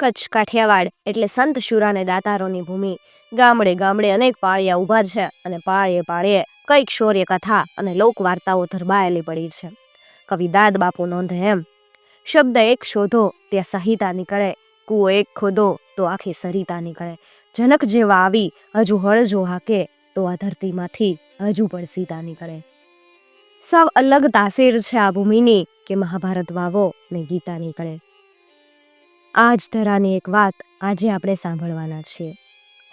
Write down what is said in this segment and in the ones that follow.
કચ્છ કાઠિયાવાડ, એટલે સંત શુરાને દાતારોની ભૂમિ. ગામડે ગામડે અનેક પાળિયા ઊભા છે અને પાળીએ પાળીએ કંઈક શૌર્ય કથા અને લોક વાર્તાઓ ધરબાયેલી પડી છે. કવિ દાદ બાપુ નોંધે એમ, શબ્દ એક શોધો, ત્યાં સહિતા નીકળે. કૂવો એક ખોદો, તો આખી સરિતા નીકળે. જનક જેવા આવી, હજુ હળજો હાકે, તો આ ધરતીમાંથી હજુ પણ સીતા નીકળે. સૌ અલગ તાસીર છે આ ભૂમિની, કે મહાભારત વાવો ને ગીતા નીકળે. આ જ ધરાની એક વાત આજે આપણે સાંભળવાના છીએ.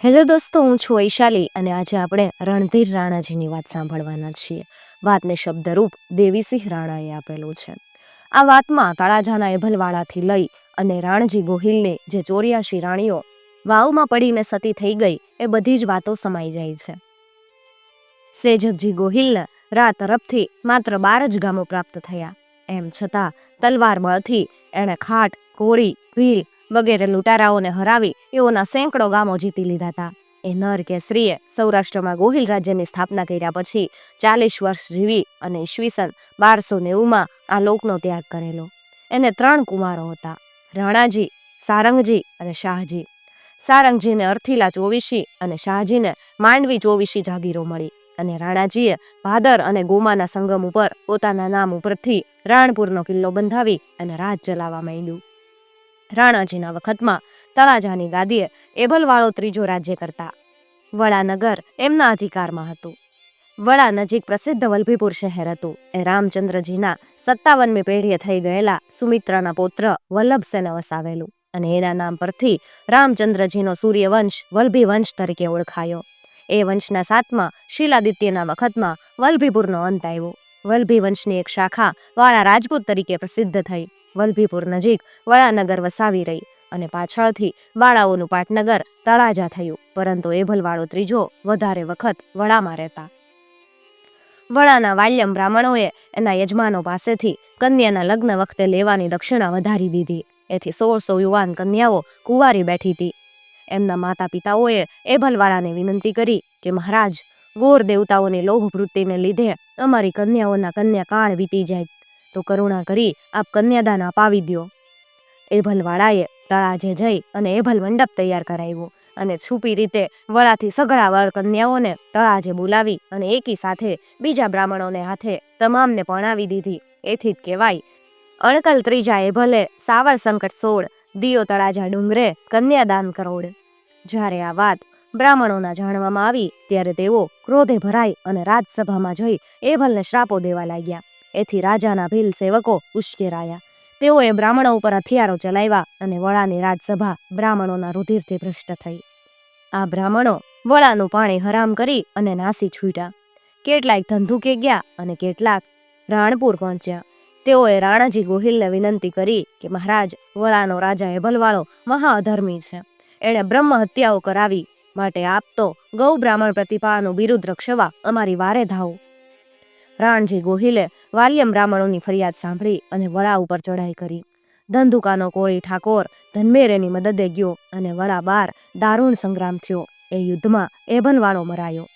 હેલો દોસ્તો, હું છું વૈશાલી અને આજે આપણે રણધીર રાણાજીની વાત સાંભળવાના છીએ. વાતને શબ્દરૂપ દેવીસિંહ રાણાએ આપેલું છે. આ વાતમાં તળાજાના એભલવાળાથી લઈ અને રાણજી ગોહિલની જે ચોર્યાશી રાણીઓ વાવમાં પડીને સતી થઈ ગઈ, એ બધી જ વાતો સમાઈ જાય છે. સેજકજી ગોહિલને રા તરફથી માત્ર બાર જ ગામો પ્રાપ્ત થયા. એમ છતાં તલવાર બળથી એણે ખાટ કોળી ભીલ વગેરે લૂંટારાઓને હરાવી એઓના સેંકડો ગામો જીતી લીધા હતા. એ નર કેસરીએ સૌરાષ્ટ્રમાં ગોહિલ રાજ્યની સ્થાપના કર્યા પછી ચાલીસ વર્ષ જીવી અને ઈસવીસન બારસો નેવુંમાં આ લોકનો ત્યાગ કરેલો. એને ત્રણ કુમારો હતા, રાણાજી, સારંગજી અને શાહજી. સારંગજીને અર્થીલા ચોવીસી અને શાહજીને માંડવી ચોવીસી જાગીરો મળી અને રાણાજીએ ભાદર અને ગોમાના સંગમ ઉપર પોતાના નામ ઉપરથી રાણપુરનો કિલ્લો બંધાવી અને રાજ ચલાવવા માંડ્યું. રાણાજીના વખતમાં તળાજાની ગાદીએ એભલવાળો ત્રીજો રાજ્ય કરતા. વડાનગર એમના અધિકારમાં હતું. વડા નજીક પ્રસિદ્ધ વલ્ભીપુર શહેર હતું. એ રામચંદ્રજીના સત્તાવનમી પેઢીએ થઈ ગયેલા સુમિત્રાના પૌત્ર વલ્લભસેને વસાવેલું અને એના નામ પરથી રામચંદ્રજીનો સૂર્યવંશ વલ્ભી વંશ તરીકે ઓળખાયો. એ વંશના સાતમાં શીલાદિત્યના વખતમાં વલ્ભીપુરનો અંત આવ્યો. વલ્ભી વંશની એક શાખા વાળા રાજપૂત તરીકે પ્રસિદ્ધ થઈ. વલ્ભીપુર નજીક વડાનગર વસાવી રહી અને પાછળથી વાળાઓનું પાટનગર તળાજા થયું, પરંતુ એભલવાળો ત્રીજો વધારે વખત વડામાં રહેતા. વડાના વાલ્યમ બ્રાહ્મણોએ એના યજમાનો પાસેથી કન્યાના લગ્ન વખતે લેવાની દક્ષિણા વધારી દીધી. એથી સોળસો યુવાન કન્યાઓ કુંવારી બેઠી હતી. એમના માતા પિતાઓએ એભલવાળાને વિનંતી કરી કે, મહારાજ, ગોર દેવતાઓની લોભ વૃત્તિને લીધે અમારી કન્યાઓના કન્યા કાળ વીતી જાય. તો કરુણા કરી આપ કન્યાદાન અપાવી દ્યો. એભલવાળાએ તળાજે જઈ અને એભલ મંડપ તૈયાર કરાવ્યો અને છુપી રીતે વળાથી સઘળા વળ કન્યાઓને તળાજે બોલાવી અને એકી સાથે બીજા બ્રાહ્મણોને હાથે તમામને પરણાવી દીધી. એથી જ કહેવાય, અણકલ ત્રીજા એભલે સાવર સંકટ સોળ દિયો તળાજા ડુંગરે કન્યાદાન કરોડ. જ્યારે આ વાત બ્રાહ્મણોના જાણવામાં આવી, ત્યારે તેઓ ક્રોધે ભરાઈ અને રાજસભામાં જઈ એભલને શ્રાપો દેવા લાગ્યા. એથી રાજાના ભીલ સેવકો ઉશ્કેરાયા. તેઓએ બ્રાહ્મણો ઉપર હથિયારો ચલાવ્યા અને વળાની રાજસભા બ્રાહ્મણોના રુધિરથી ભ્રષ્ટ થઈ. આ બ્રાહ્મણો વળાનું પાણી હરામ કરી અને નાસી છૂટ્યા. કેટલાક ધંધુકે ગયા અને કેટલાક રાણપુર પહોંચ્યા. તેઓએ રાણાજી ગોહિલને વિનંતી કરી કે, મહારાજ વળાનો રાજા એ મહા અધર્મી છે. એણે બ્રહ્મ હત્યાઓ કરાવી. માટે આપ તો ગૌ બ્રાહ્મણ પ્રતિપાનું બિરુદ રક્ષવા અમારી વારે ધાવો. રાણજી ગોહિલે વાલિયમ બ્રાહ્મણોની ફરિયાદ સાંભળી અને વડા ઉપર ચઢાઈ કરી. ધંધુકાનો કોળી ઠાકોર ધનમેરેની મદદે ગયો અને વડા બાર દારૂણ સંગ્રામ થયો. એ યુદ્ધમાં એભનવાળો મરાયો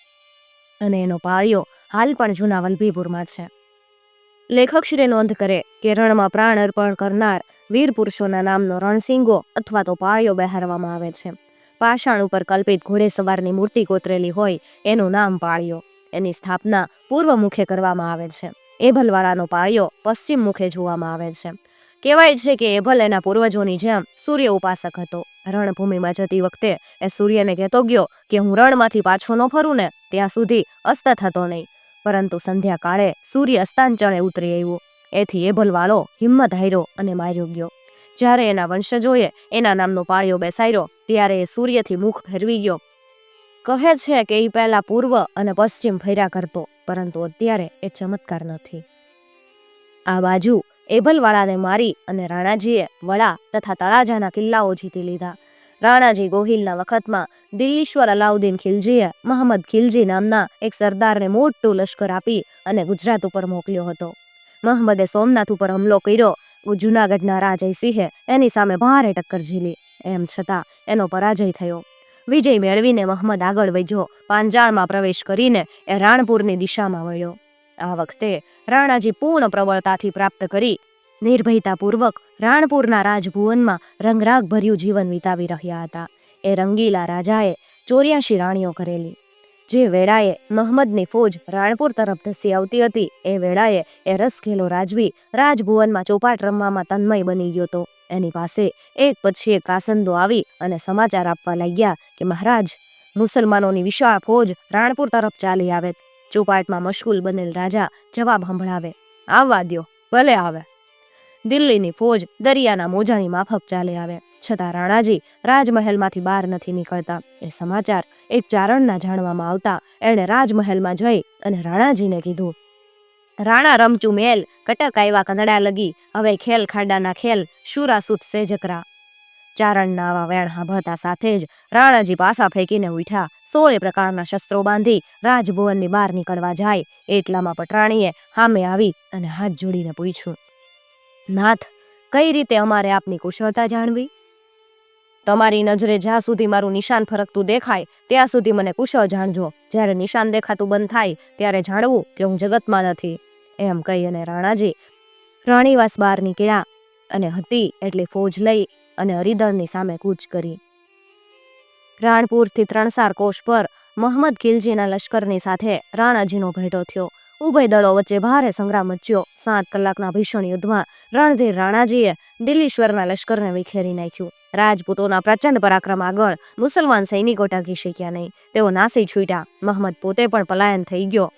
અને એનો પાળિયો હાલ પણ જૂના વલભીપુરમાં છે. લેખક શ્રી નોંધ કરે કે રણમાં પ્રાણ અર્પણ કરનાર વીર પુરુષોના નામનો રણસિંગો અથવા તો પાળિયો બહારવામાં આવે છે. પાષાણ ઉપર કલ્પિત ઘોડેસવારની મૂર્તિ કોતરેલી હોય એનું નામ પાળિયો. એની સ્થાપના પૂર્વ મુખે કરવામાં આવે છે. એભલવાળાનો પાળિયો પશ્ચિમ મુખે જોવામાં આવે છે. કહેવાય છે કે એભલ એના પૂર્વજોની જેમ સૂર્ય ઉપાસક હતો. રણભૂમિમાં જતી વખતે એ સૂર્યને કહેતો ગયો કે હું રણમાંથી પાછો ન ફરું ને ત્યાં સુધી અસ્ત થતો નહીં. પરંતુ સંધ્યાકાળે સૂર્ય અસ્તાંચળે ઉતરી આવ્યો. એથી એભલવાળો હિંમત હાર્યો અને માર્યો ગયો. જ્યારે એના વંશજોએ એના નામનો પાળિયો બેસાડ્યો, ત્યારે એ સૂર્યથી મુખ ફેરવી ગયો. કહે છે કે એ પહેલાં પૂર્વ અને પશ્ચિમ ફર્યા કરતો, પરંતુ અત્યારે એ ચમત્કાર નથી. આ બાજુ એભલવાળાને મારી અને રાણાજીએ વડા તથા તળાજાના કિલ્લાઓ જીતી લીધા. રાણાજી ગોહિલના વખતમાં દિલ્હીશ્વર અલાઉદ્દીન ખિલજીએ મહમ્મદ ખિલજી નામના એક સરદારને મોટું લશ્કર આપી અને ગુજરાત ઉપર મોકલ્યો હતો. મહંમદે સોમનાથ ઉપર હુમલો કર્યો જુનાગઢના રાજયસિંહે એની સામે ભારે ટક્કર ઝીલી. એમ છતાં એનો પરાજય થયો. વિજય મેળવીને મહમ્મદ આગળ વધ્યો. પાંજાળમાં પ્રવેશ કરીને એ રાણપુરની દિશામાં વળ્યો. આ વખતે રાણાજી પૂર્ણ પ્રબળતાથી પ્રાપ્ત કરી નિર્ભયતાપૂર્વક રાણપુરના રાજભુવનમાં રંગરાગભર્યું જીવન વિતાવી રહ્યા હતા. એ રંગીલા રાજાએ ચોર્યાશી રાણીઓ કરેલી. જે વેળાએ મહમ્મદની ફોજ રાણપુર તરફ ધસી આવતી હતી, એ વેળાએ એ રસઘેલો રાજવી રાજભુવનમાં ચોપાટ રમવામાં તન્મય બની ગયો હતો. એની પાસે એક પછી એક કાસંદો આવી અને સમાચાર આપવા લાગ્યા કે, મહારાજ, મુસલમાનોની વિશાળ ફોજ રાણપુર તરફ ચાલી આવે. ચોપાટમાં મશગુલ બનેલ રાજા જવાબ સંભળાવે. આવવા દ્યો, ભલે આવે. દિલ્હીની ફોજ દરિયાના મોજાની માફક ચાલી આવે. છતાં રાણાજી રાજમહેલમાંથી બહાર નથી નીકળતા. એ સમાચાર એક ચારણના જાણવામાં આવતા. એણે રાજમહેલમાં જઈ અને રાણાજીને કીધું રાણા રમચું મેલ કટક આવ્યા કંદડા લગી, હવે ખેલ ખાડાના ખેલ શુરાસુત સેજકરા. ચારણના આવા વેણહા સાંભળતા સાથે જ રાણાજી પાસા ફેંકીને ઉઠ્યા. સોળે પ્રકારના શસ્ત્રો બાંધી રાજભુવનની બહાર નીકળવા જાય એટલામાં પટરાણીએ સામે આવી અને હાથ જોડીને પૂછ્યું, નાથ, કઈ રીતે અમારે આપની કુશળતા જાણવી? તમારી નજરે જ્યાં સુધી મારું નિશાન ફરકતું દેખાય, ત્યાં સુધી મને કુશળ જાણજો. જ્યારે નિશાન દેખાતું બંધ થાય, ત્યારે જાણવું કે હું જગતમાં નથી. એમ કહી અને રાણાજી રાણીવાસ બહાર નીકળ્યા અને હતી એટલે ફોજ લઈ અને હરિદળની સામે કૂચ કરી. રાણપુરથી ત્રણસાર કોષ પર મહમદ ખિલજીના લશ્કરની સાથે રાણાજીનો ભેટો થયો. ઉભય દળો વચ્ચે ભારે સંગ્રામ મચ્યો. સાત કલાકના ભીષણ યુદ્ધમાં રણધીર રાણાજીએ દિલ્હીશ્વરના લશ્કરને વિખેરી નાખ્યું. રાજપૂતોના પ્રચંડ પરાક્રમ આગળ મુસલમાન સૈનિકો ટકી શક્યા નહીં. તેઓ નાસી છૂટ્યા. મહમદ પોતે પણ પલાયન થઈ ગયો.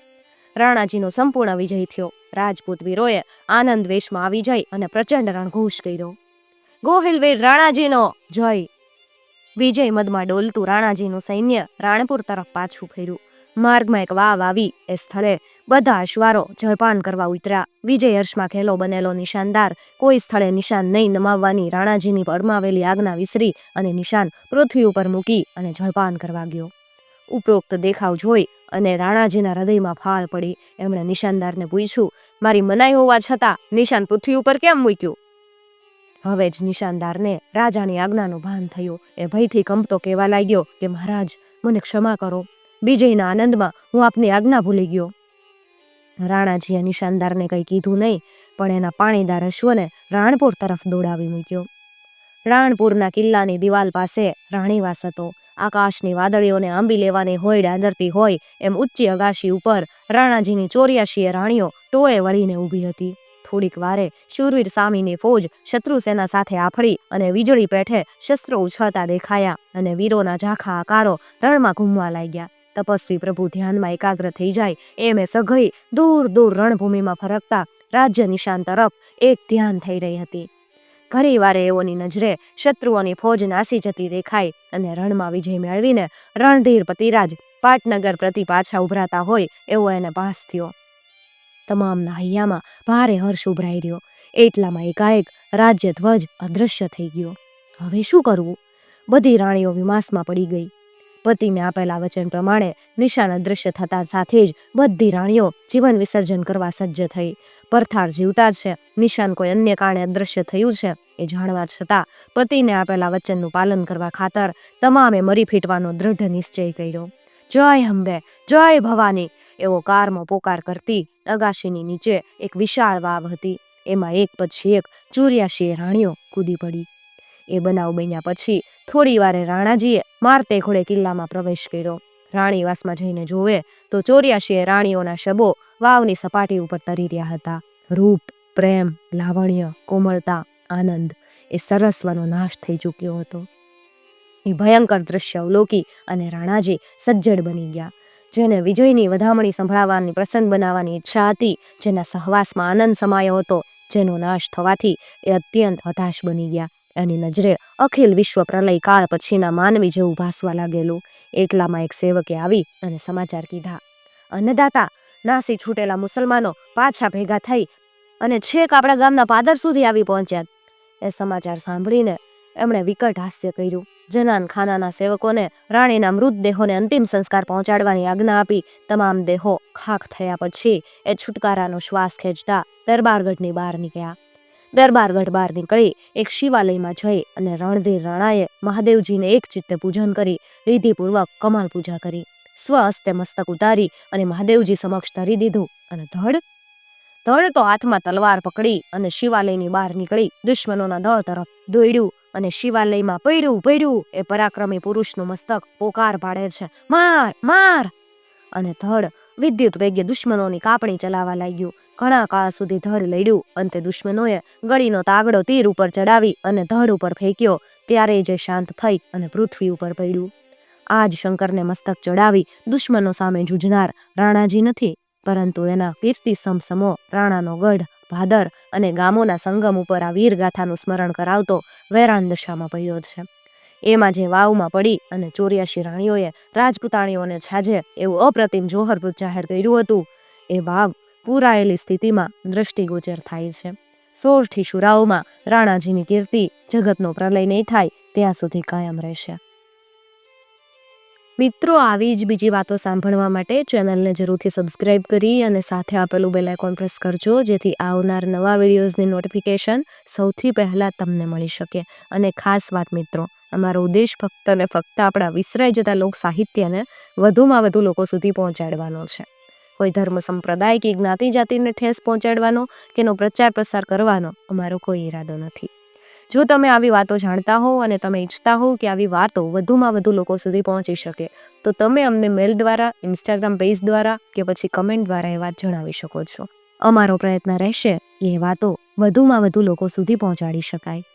રાણાજીનો સંપૂર્ણ વિજય થયો. રાજપૂત વીરોએ આનંદ વેશમાં આવી જઈ અને પ્રચંડ રણઘોષ કર્યો. ગોહિલવીર રાણાજીનો જય. વિજય મદમાં ડોલતું રાણાજીનું સૈન્ય રાણપુર તરફ પાછું ફેર્યું. માર્ગમાં એક વાવ આવી. એ સ્થળે બધા અશ્વારો જળપાન કરવા ઉતર્યા. વિજય હર્ષમાં ખેલો બનેલો નિશાનદાર કોઈ સ્થળે નિશાન નહીં નમાવવાની રાણાજીની પરમાવેલી આજ્ઞા વિસરી અને નિશાન પૃથ્વી ઉપર મૂકી અને જળપાન કરવા ગયો. ઉપરોક્ત દેખાવ જોઈ અને રાણાજીના હૃદયમાં ફાળ પડી. એમણે નિશાનદારને પૂછ્યું, મારી મનાઈ હોવા છતાં નિશાન પૃથ્વી ઉપર કેમ મૂક્યું? હવે જ નિશાનદારને રાજાની આજ્ઞાનું ભાન થયું. એ ભયથી કંપતો કહેવા લાગ્યો કે, મહારાજ, મને ક્ષમા કરો. વિજયના આનંદમાં હું આપની આજ્ઞા ભૂલી ગયો. રાણાજીએ નિશાનદારને કંઈ કીધું નહીં, પણ એના પાણીદાર અશ્વને રાણપુર તરફ દોડાવી મૂક્યો. રાણપુરના કિલ્લાની દિવાલ પાસે રાણીવાસ હતો. આકાશની વાદળીઓને આંબી લેવાની હોય ડાંદરતી હોય, એમ ઊંચી અગાશી ઉપર રાણાજીની ચોર્યાશીએ રાણીઓ ટોળે વળીને ઊભી હતી. થોડીક વારે શૂરવીર સામીની ફોજ શત્રુ સેના સાથે આફરી અને વીજળી પેઠે શસ્ત્રો ઉછળતા દેખાયા અને વીરોના ઝાંખા આકારો રણમાં ઘૂમવા લાગ્યા. તપસ્વી પ્રભુ ધ્યાનમાં એકાગ્ર થઈ જાય એમ એ સઘઈ દૂર દૂર રણભૂમિમાં ફરકતા રાજ્ય નિશાન તરફ એક ધ્યાન થઈ રહી હતી. ઘણી વારે એઓની નજરે શત્રુઓની ફોજ નાસી જતી દેખાય અને રણમાં વિજય મેળવીને રણધીર પતિરાજ પાટનગર પ્રતિ પાછા ઉભરાતા હોય એવો એને ભાસ થયો. તમામના હૈયામાં ભારે હર્ષ ઉભરાઈ રહ્યો. એટલામાં એકાએક રાજ્ય ધ્વજ અદૃશ્ય થઈ ગયો. હવે શું કરવું? બધી રાણીઓ વિમાસમાં પડી ગઈ. પતિને આપેલા વચન પ્રમાણે નિશાન અદૃશ્ય થતા સાથે જ બધી રાણીઓ જીવન વિસર્જન કરવા સજ્જ થઈ. પરથાર જીવતા છે. નિશાન કોઈ અન્ય કારણે અદૃશ્ય થયું છે એ જાણવા છતાં પતિને આપેલા વચનનું પાલન કરવા ખાતર તમામે મરી ફીટવાનો દ્રઢ નિશ્ચય કર્યો. જય અંબે જય ભવાની! એવો કારમો પોકાર કરતી અગાશીની નીચે એક વિશાળ વાવ હતી. એમાં એક પછી એક ચોર્યાસી રાણીઓ કૂદી પડી. એ બનાવ બન્યા પછી થોડી વારે રાણાજીએ મારતે ઘોડે કિલ્લામાં પ્રવેશ કર્યો. રાણીવાસમાં જઈને જોવે તો ચોર્યાસીએ રાણીઓના શબો વાવની સપાટી ઉપર તરી રહ્યા હતા. રૂપ, પ્રેમ, લાવણ્ય, કોમળતા, આનંદ એ સરસ્વનો નાશ થઈ ચૂક્યો હતો. એ ભયંકર દ્રશ્ય અવલોકી અને રાણાજી સજ્જડ બની ગયા. જેને વિજયની વધામણી સંભળાવવાની, પ્રસન્ન બનાવવાની ઈચ્છા હતી, જેના સહવાસમાં આનંદ સમાયો હતો, જેનો નાશ થવાથી એ અત્યંત હતાશ બની ગયા. એની નજરે અખિલ વિશ્વ પ્રલય કાળ પછીના માનવી જેવું ભાસવા લાગેલું. એકલામાં એક સેવકે આવી અને સમાચાર કીધા. અન્નદાતા, નાસી છૂટેલા મુસલમાનો પાછા ભેગા થઈ અને છેક આપણા ગામના પાદર સુધી આવી પહોંચ્યા. એ સમાચાર સાંભળીને એમણે વિકટ હાસ્ય કર્યું. જનાન ખાનાના સેવકોને રાણીના મૃતદેહોને અંતિમ સંસ્કાર પહોંચાડવાની આજ્ઞા આપી તમામ દેહો ખાખ થયા પછી એ છુટકારાનો શ્વાસ ખેંચતા દરબારગઢની બહાર નીકળ્યા. દરબારગઢ બહાર નીકળી એક શિવાલયમાં જઈ અને રણધીર રાણાએ મહાદેવજીને એક ચિત્તે પૂજન કરી, વિધિપૂર્વક કમળ પૂજા કરી. સ્વહસ્તે મસ્તક ઉતારી અને મહાદેવજી સમક્ષ ધરી દીધું અને ધડ? ધડ તો હાથમાં તલવાર પકડી અને શિવાલયની બહાર નીકળી દુશ્મનોના દળ તરફ દોડ્યું અને શિવાલયમાં પડ્યું પડ્યું એ પરાક્રમી પુરુષનું મસ્તક પોકાર પાડે છે. માર માર! અને ધડ વિદ્યુત વેગે દુશ્મનોની કાપણી ચલાવવા લાગ્યું. ઘણા કાળ સુધી ધડ લડ્યું અંતે દુશ્મનોએ ગળીનો તાગડો તીર ઉપર ચડાવી અને ધડ ઉપર ફેંક્યો. ત્યારે જે શાંત થઈ અને પૃથ્વી ઉપર પડ્યું. આજ શંકરને મસ્તક ચડાવી દુશ્મનો સામે જૂજનાર રાણાજી નથી, પરંતુ એના કીર્તિ સમસમો રાણાનો ગઢ, ભાદર અને ગામોના સંગમ ઉપર આ વીરગાથાનું સ્મરણ કરાવતો વેરાન દશામાં પડ્યો છે. એમાં જે વાવમાં પડી અને ચોર્યાસી રાણીઓએ રાજપૂતાણીઓને છાજે એવું અપ્રતિમ જોહરવૃત જાહેર કર્યું હતું, એ વાવ પૂરાયેલી સ્થિતિમાં દ્રષ્ટિગોચર થાય છે. સોળથી શુરાઓમાં રાણાજીની કીર્તિ જગતનો પ્રલય નહીં થાય ત્યાં સુધી કાયમ રહેશે. મિત્રો, આવી જ બીજી વાતો સાંભળવા માટે ચેનલને જરૂરથી સબસ્ક્રાઇબ કરી અને સાથે આપેલું બેલ આઇકોન પ્રેસ કરજો, જેથી આવનાર નવા વિડીયોઝની નોટિફિકેશન સૌથી પહેલાં તમને મળી શકે. અને ખાસ વાત મિત્રો, અમારો ઉદ્દેશ ફક્ત અને ફક્ત આપણા વિસરાઈ જતા લોક સાહિત્યને વધુમાં વધુ લોકો સુધી પહોંચાડવાનો છે. કોઈ ધર્મ સંપ્રદાય કે જ્ઞાતિ જાતિને ઠેસ પહોંચાડવાનો કે એનો પ્રચાર પ્રસાર કરવાનો અમારો કોઈ ઈરાદો નથી. જો તમે આવી વાતો જાણતા હો અને તમે ઈચ્છતા હો કે આવી વાતો વધુમાં વધુ લોકો સુધી પહોંચી શકે, તો તમે અમને મેલ દ્વારા, ઇન્સ્ટાગ્રામ પેજ દ્વારા કે પછી કમેન્ટ દ્વારા એ વાત જણાવી શકો છો. અમારો પ્રયત્ન રહેશે કે એ વાતો વધુમાં વધુ લોકો સુધી પહોંચાડી શકાય.